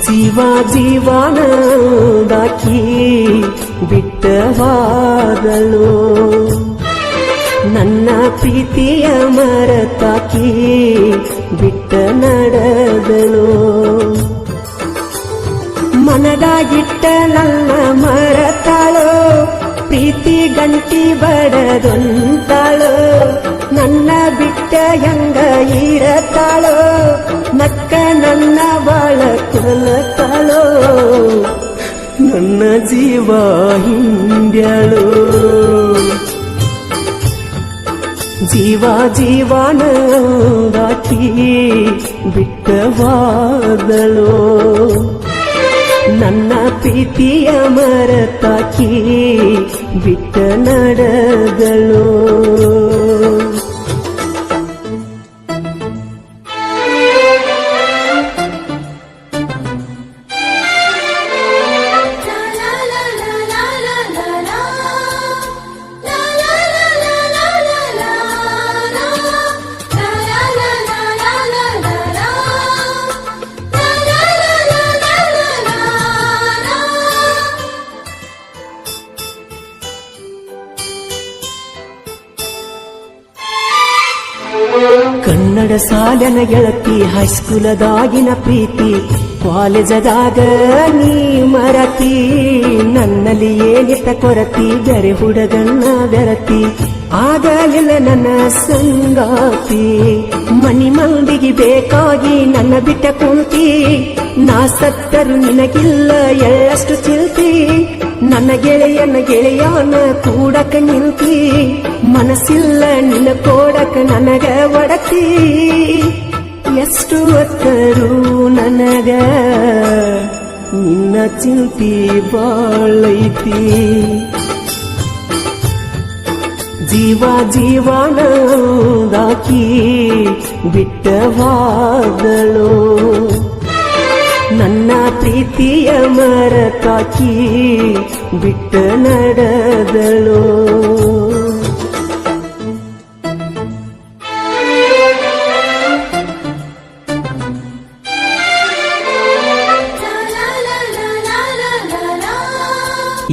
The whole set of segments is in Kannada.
ಜೀವ ಜೀವನದಾಕಿ ಬಿಟ್ಟವಾದಳು ನನ್ನ ಪ್ರೀತಿಯ ಮರತಾಕಿ ಬಿಟ್ಟ ನಡೆದಳು. ಮನದಾಗಿಟ್ಟ ನನ್ನ ಮರತಾಳು, ಪ್ರೀತಿ ಗಂಟಿ ಬಡದೊಂತಾಳು. ನನ್ನ ಬಿಟ್ಟ ಹೆಂಗ ಇರತಾಳು, ನಕ್ಕ ನನ್ನ ನನ್ನ ಜೀವ ಹಿಂಡ್ಯಾಳು ಜೀವ ಜೀವನದಾಕಿ ಬಿಟ್ಟವಾದಳು ನನ್ನ ಪ್ರೀತಿಯ ಮರತಾಕಿ ಬಿಟ್ಟ ನಡೆದಳು ಕನ್ನಡ ಸಾಲನ ಗೆಳತಿ ಹೈಸ್ಕೂಲದಾಗಿನ ಪ್ರೀತಿ, ಕಾಲೇಜದಾಗ ನೀ ಮರತಿ, ನನ್ನಲ್ಲಿ ಏನಿತ ಕೊರತಿ, ಬೆರೆ ಹುಡುಗನ್ನ ಬೆರತಿ, ಆಗಲಿಲ್ಲ ನನ್ನ ಸಂಗಾತಿ. ಮನಿ ಮಂದಿಗೆ ಬೇಕಾಗಿ ನನ್ನ ಬಿಟ್ಟ ಕುಂತಿ, ನಾ ಸತ್ತರು ನಿನಗಿಲ್ಲ, ಎಳ್ಳಷ್ಟು ಚಿಲ್ತಿ. ನನ್ನ ಗೆಳೆಯನ ಗೆಳೆಯನ ಕೂಡಕ ನಿಲ್ತಿ ಮನಸ್ಸಿಲ್ಲ ನಿನ್ನ ಕೋಡಕ ನನಗ ಒಡತಿ ಎಷ್ಟು ಒತ್ತರು ನನಗ ನಿನ್ನ ಚಿಂತಿ ಬಾಳೈತಿ ಜೀವ ಜೀವನದಾಕಿ ಬಿಟ್ಟವಾದಳು ನನ್ನ ಪ್ರೀತಿಯ ಮರತಾಕಿ ಬಿಟ್ಟ ನಡೆದಳು.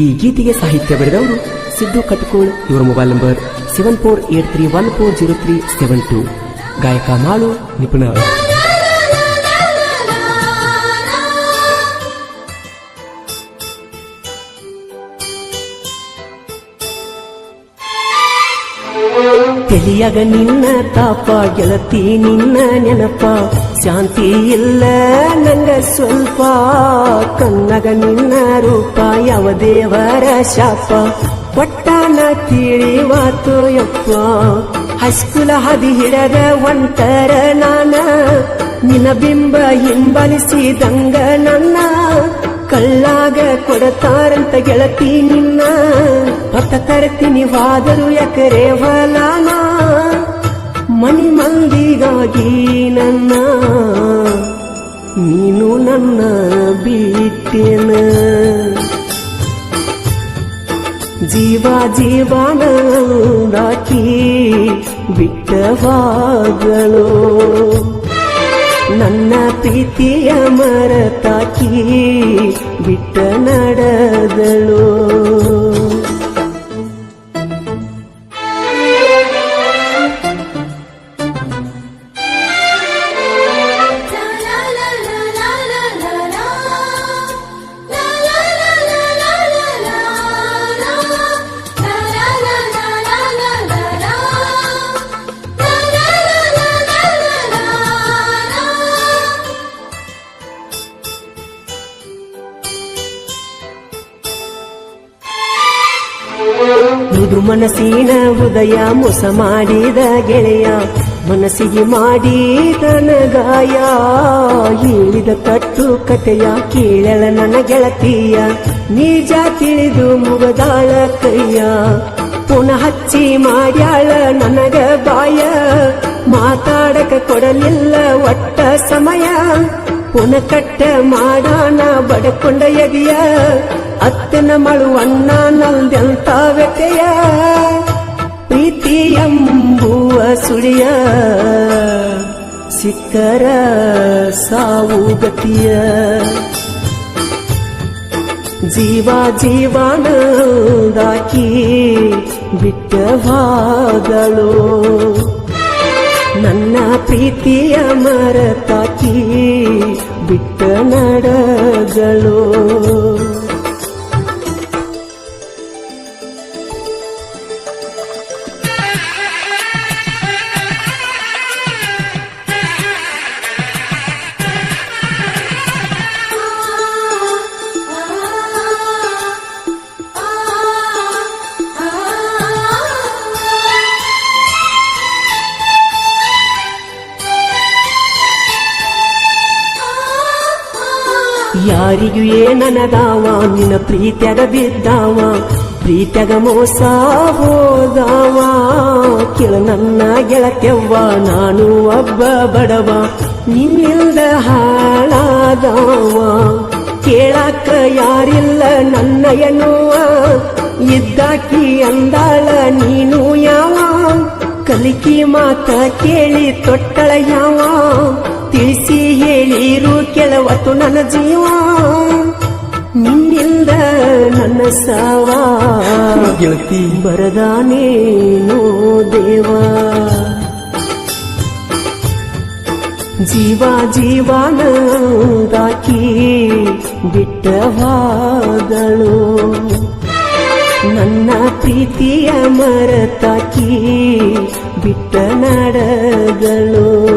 ಈ ಗೀತೆಗೆ ಸಾಹಿತ್ಯ ಬರೆದವರು ಸಿದ್ದು ಕಟ್ಕೋಳ್. ಇವರ mobile number seven four eight three one four zero three seven two. ಗಾಯಕ ಮಾಳು ನಿಪುಣ ತಿಳಿಯಾಗ ನಿನ್ನ ತಾಪ, ಗೆಳತಿ ನಿನ್ನ ನೆನಪ. ಶಾಂತಿ ಇಲ್ಲ ನಂಗ ಸ್ವಲ್ಪ. ಕನ್ನಗ ನಿನ್ನ ರೂಪ, ಯಾವ ದೇವರ ಶಾಪ. ಒಟ್ಟಾನ ತಿಳಿವಾತು ಯಪ್ಪ. ಹೈಸ್ಕೂಲ ಹದಿ ಹಿಡದ ಒಂಟರ ನಾನ. ನಿನ್ನ ಬಿಂಬ ಹಿಂಬಲಿಸಿದಂಗ ನನ್ನ ಕಳ್ಳಾಗ ಕೊಡತಾರಂತ ಗೆಳತಿ ನಿನ್ನ. ಹೊತ್ತ ತರ್ತೀನಿ ವಾದರು ಎಕರೆ ಹೊಲಾನ? ಮನಿ ಮಂದಿಗಾಗಿ ನನ್ನ. ನೀನು ನನ್ನ ಬಿಟ್ಟೇನ ಜೀವ ಜೀವನದಾಕಿ ಬಿಟ್ಟವಾಗಲು. ನನ್ನ ಪ್ರೀತಿಯ ಮರತಾಕಿ ಬಿಟ್ಟ ನಡೆದಳು. ಮನಸ್ಸಿನ ಹೃದಯ ಮೋಸ ಮಾಡಿದ ಗೆಳೆಯ ಮನಸ್ಸಿಗೆ ಮಾಡಿದನ ಗಾಯ ಹೇಳಿದ ಕಟ್ಟು ಕತೆಯ ಕೇಳಲ ನನ್ನ ಗೆಳತಿಯ ನಿಜ ತಿಳಿದು ಮುಗದಾಳ ಕೈಯ ಪುನಃ ಹಚ್ಚಿ ಮಾಡ್ಯಾಳ ನನಗ ಬಾಯ ಮಾತಾಡಕ ಕೊಡಲಿಲ್ಲ ಒಟ್ಟ ಸಮಯ ಪುನಃ ಕಟ್ಟ ಮಾಡಾನ ಬಡಕೊಂಡ ಎದಿಯ ಅತ್ತನ ಮಳುವಣ್ಣ ನಲ್ದೆಂತ ವ್ಯತೆಯ ಪ್ರೀತಿ ಎಂಬುವ ಸುಳಿಯ ಸಿಕ್ಕರ ಸಾವು ಗತಿಯ ಜೀವ ಜೀವನದಾಕಿ ಬಿಟ್ಟ ಹೋದಳು ನನ್ನ ಪ್ರೀತಿಯ ಮರತಾಕಿ ಬಿಟ್ಟ ನಡೆದಳು ಯಾರಿಗೂ ಏನನದಾವ ನಿನ್ನ ಪ್ರೀತ್ಯಾಗ ಬಿದ್ದಾವ ಪ್ರೀತ್ಯಾಗ ಮೋಸ ಹೋದಾವ ಕೇಳ ನನ್ನ ಗೆಳತ್ಯವ್ವ ನಾನು ಒಬ್ಬ ಬಡವ ನಿನ್ನಿಲ್ದ ಹಾಳಾದವ ಕೇಳಾಕ ಯಾರಿಲ್ಲ ನನ್ನ ಎನ್ನುವ ಇದ್ದಾಕಿ ಅಂದಾಳ ನೀನು ಯಾವ ಕಲಿಕಿ ಮಾತ ಕೇಳಿ ತೊಟ್ಟಳ ಯಾವ ತಿಳಿಸಿ ಹೇಳಿರು ಕೆಲವತ್ತು ನನ್ನ ಜೀವ. ನಿನ್ನಿಂದ ನನ್ನ ಸಾವ. ಗೆಳತಿ ಬರದಾನೇನೋ ದೇವ. ಜೀವ ಜೀವನದಾಕಿ ಬಿಟ್ಟವಾದಳು ನನ್ನ ಪ್ರೀತಿಯ ಮರತಾಕಿ ಬಿಟ್ಟ ನಡೆದಳು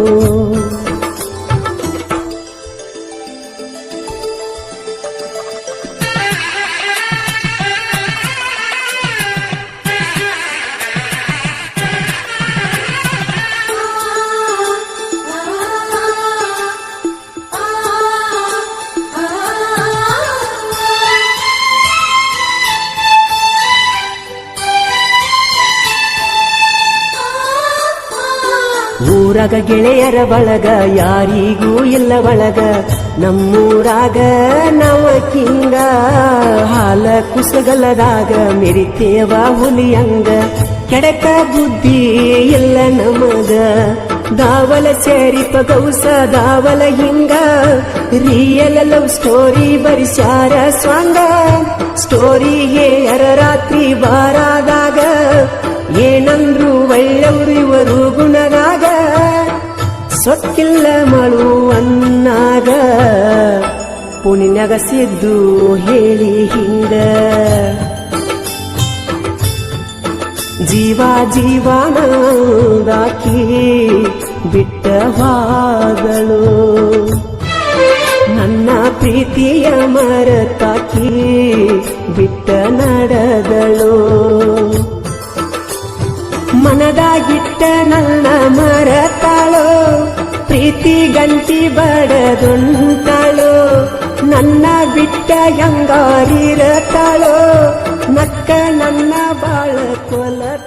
ಊರಾಗ ಗೆಳೆಯರ ಬಳಗ ಯಾರಿಗೂ ಇಲ್ಲ ಒಳಗ ನಮ್ಮೂರಾಗ ನವ ಕಿಂಗ ಹಾಲ ಕುಸಗಲದಾಗ ಮೆರಿತೇವ ಹುಲಿಯಂಗ ಕೆಡಕ ಬುದ್ಧಿ ಇಲ್ಲ ನಮಗ ದಾವಲ ಸೇರಿಪ ಗೌಸ ದಾವಲ ಹಿಂಗ real love story ಬರಿಸ್ಯಾರ Swang story ಹೇಯರ ರಾತ್ರಿ ಬಾರಾದಾಗ ಸೊಕ್ಕಿಲ್ಲ ಮಳು ಅನ್ನಾಗ. ಸಿದ್ದು ಹೇಳಿ ಹಿಂಗ. ಜೀವ ಜೀವನದಾಕಿ ಬಿಟ್ಟವಾದಳು ನನ್ನ ಪ್ರೀತಿಯ ಮರತಾಕಿ ಬಿಟ್ಟ ನಡೆದಳು ಮನದಾಗಿಟ್ಟ ನನ್ನ ಮರತಾಳೋ ಪ್ರೀತಿ ಗಂಟಿ ಬಡದುಂಟಾಳೋ ನನ್ನ ಬಿಟ್ಟ ಹೆಂಗಾರಿರತಾಳೋ ನಕ್ಕ ನನ್ನ ಬಾಳ ಕೊಲತ